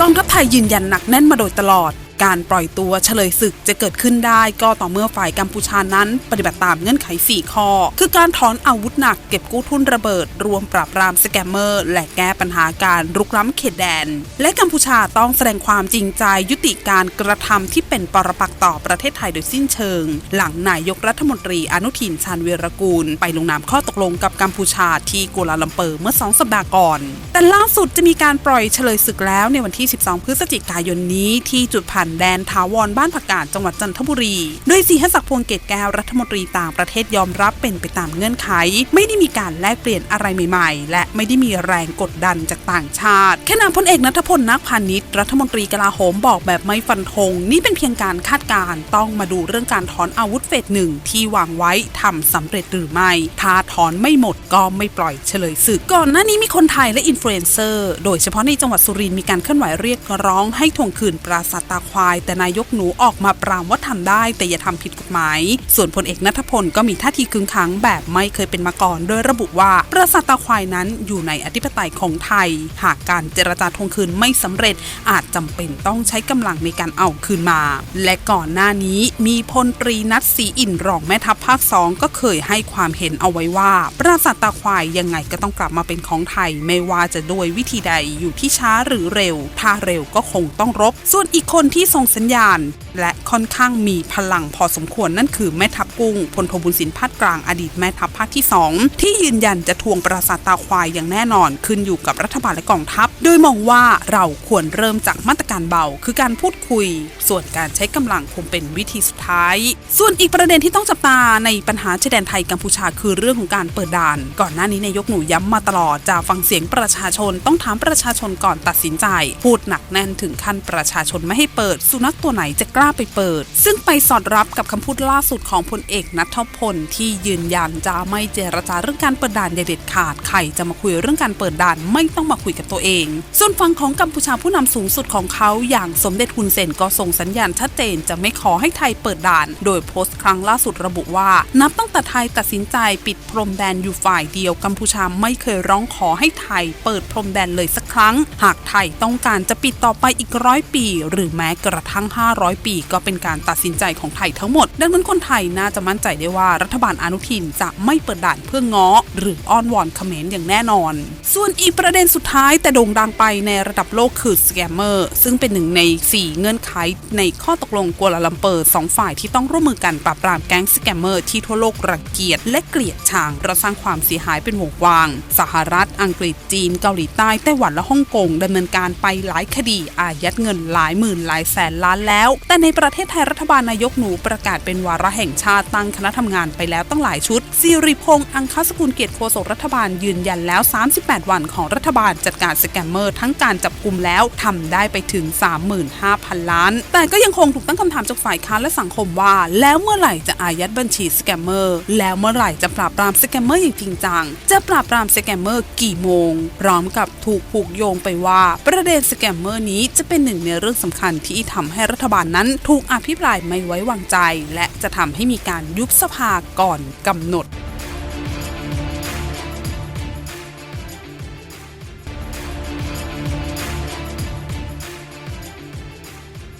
กองทัพไทยยืนยันหนักแน่นมาโดยตลอด การปล่อยตัวเฉลยศึกจะเกิดขึ้นได้ก็ต่อเมื่อฝ่ายกัมพูชานั้น ปฏิบัติตามเงื่อนไข 4 ข้อ คือการถอนอาวุธหนักเก็บกู้ทุนระเบิด รวมปราบปรามสแกมเมอร์ และแก้ปัญหาการรุกล้ำเขตแดน และกัมพูชาต้องแสดงความจริงใจยุติการกระทำที่เป็นปรปักษ์ต่อประเทศไทยโดยสิ้นเชิง หลังนายกรัฐมนตรีอนุทินชาญวีรกูล ไปลงนามข้อตกลงกับกัมพูชาที่กัวลาลัมเปอร์เมื่อสองสัปดาห์ก่อน แต่ล่าสุดจะมีการปล่อยเฉลยศึกแล้วในวันที่ 12 พฤศจิกายนนี้ที่จุดผ่านแดนทาวรบ้านผักกาดจังหวัดจันทบุรี โดยสีหศักดิ์พวงเกตแก้วรัฐมนตรีต่างประเทศยอมรับเป็นไปตามเงื่อนไข ไม่ได้มีการแลกเปลี่ยนอะไรใหม่ๆ และไม่ได้มีแรงกดดันจากต่างชาติขณะพลเอกนัทพลนักพาณิชย์รัฐมนตรีกลาโหมบอกแบบไม่ฟันธงนี่เป็นเพียงการคาดการณ์ต้องมาดูเรื่องการถอนอาวุธเฟสหนึ่งที่วางไว้ทำสำเร็จหรือไม่ ถ้าถอนไม่หมดก็ไม่ปล่อยเฉลยศึกก่อนหน้านี้มีคนไทยและอินฟลูเอนเซอร์ โดยเฉพาะในจังหวัดสุรินทร์มีการเคลื่อนไหวเรียกร้องให้ทวงคืนปราสาทตาควาย แต่นายกหนูออกมาปรามว่าทำได้ แต่อย่าทำผิดกฎหมาย ส่วนพลเอกนัทพลก็มีท่าทีคึงขังแบบไม่เคยเป็นมาก่อน โดยระบุว่าปราสาทตาควายนั้นอยู่ในอธิปไตยของไทย หากการเจรจาทวงคืนไม่สำเร็จอาจจำเป็นต้องใช้กำลังในการเอาคืนมา และก่อนหน้านี้มีพลตรีนัทศรีอินรองแม่ทัพภาคสองก็เคยให้ความเห็นเอาไว้ว่า ปราสาทตาควายยังไงก็ต้องกลับมาเป็นของไทย ไม่ว่าจะโดยวิธีใดอยู่ที่ช้าหรือเร็ว ถ้าเร็วก็คงต้องรบ ส่วนอีกคนที่ที่ส่งสัญญาณ และค่อนข้างมีพลังพอสมควรนั่นคือแม่ทัพกุ้งพลโทบุญสินพัดกลางอดีตแม่ทัพภาคที่ 2 ที่ยืนยันจะทวงปราสาทตาควายอย่างแน่นอน ขึ้นอยู่กับรัฐบาลและกองทัพ โดยมองว่าเราควรเริ่มจากมาตรการเบาคือการพูดคุย ส่วนการใช้กำลังคงเป็นวิธีสุดท้าย ส่วนอีกประเด็นที่ต้องจับตาในปัญหาชายแดนไทยกัมพูชาคือเรื่องของการเปิดด่าน ก่อนหน้านี้นายกหนูย้ำมาตลอดจะฟังเสียงประชาชนต้องถามประชาชนก่อนตัดสินใจ พูดหนักแน่นถึงขั้นประชาชนไม่ให้เปิด สุนัขตัวไหนจะกล้าไปเปิด ซึ่งไปสอดรับกับคำพูดล่าสุดของพลเอกนัทพลที่ยืนยันจะไม่เจรจาเรื่องการเปิดด่านเด็ดขาดใครจะมาคุยเรื่องการเปิดด่านไม่ต้องมาคุยกับตัวเองส่วนฝั่งของกัมพูชาผู้นำสูงสุดของเขาอย่างสมเด็จฮุนเซนก็ส่งสัญญาณชัดเจนจะไม่ขอให้ไทยเปิดด่าน โดยโพสต์ครั้งล่าสุดระบุว่า นับตั้งแต่ไทยตัดสินใจปิดพรมแดนอยู่ฝ่ายเดียวกัมพูชาไม่เคยร้องขอให้ไทยเปิดพรมแดนเลยสักครั้ง หากไทยต้องการจะปิดต่อไปอีกร้อยปี หรือแม้กระทั่ง 500 ปี ก็เป็นการตัดสินใจของไทยทั้งหมด ดังนั้นคนไทยน่าจะมั่นใจได้ว่ารัฐบาลอนุทินจะไม่เปิดด่านเพื่อง้อ หรืออ้อนวอนเขมรอย่างแน่นอน ส่วนอีกประเด็นสุดท้ายแต่โด่งดังไปในระดับโลกคือสแกมเมอร์ซึ่งเป็นหนึ่งใน 4 เงื่อนไขในข้อตกลงกัวลาลัมเปอร์สองฝ่ายที่ต้องร่วมมือกันปราบปรามแก๊งสแกมเมอร์ที่ทั่วโลกรังเกียจและเกลียดชังเราสร้างความเสียหายเป็นวงกว้าง สหรัฐ อังกฤษจีน เกาหลีใต้ไต้หวันและฮ่องกงดำเนินการไปหลายคดีอายัดเงินหลายหมื่นหลายแสนล้านแล้ว แต่ในประเทศไทยรัฐบาลนายกหนูประกาศเป็นวาระแห่งชาติตั้งคณะทำงานไปแล้วตั้งหลายชุดสิริพงษ์อังคสกุลเกียรติโฆษกรัฐบาลยืนยันแล้ว 38 วันของรัฐบาลจัดการสแกมเมอร์ทั้งการจับกลุ่มแล้วทำได้ไปถึง 35,000 ล้าน แต่ก็ยังคงถูกตั้งคำถามจากฝ่ายค้านและสังคมว่า แล้วเมื่อไหร่จะอายัดบัญชีสแกมเมอร์แล้วเมื่อไหร่จะปราบปรามสแกมเมอร์อย่างจริงจังจะปราบปรามสแกมเมอร์กี่โมง พร้อมกับถูกผูกโยงไปว่า ประเด็นสแกมเมอร์นี้จะเป็นหนึ่งในเรื่องสำคัญที่ทำให้รัฐบาลนั้นถูกอภิปรายไม่ไว้วางใจและจะทำให้มีการยุบสภาก่อนกำหนด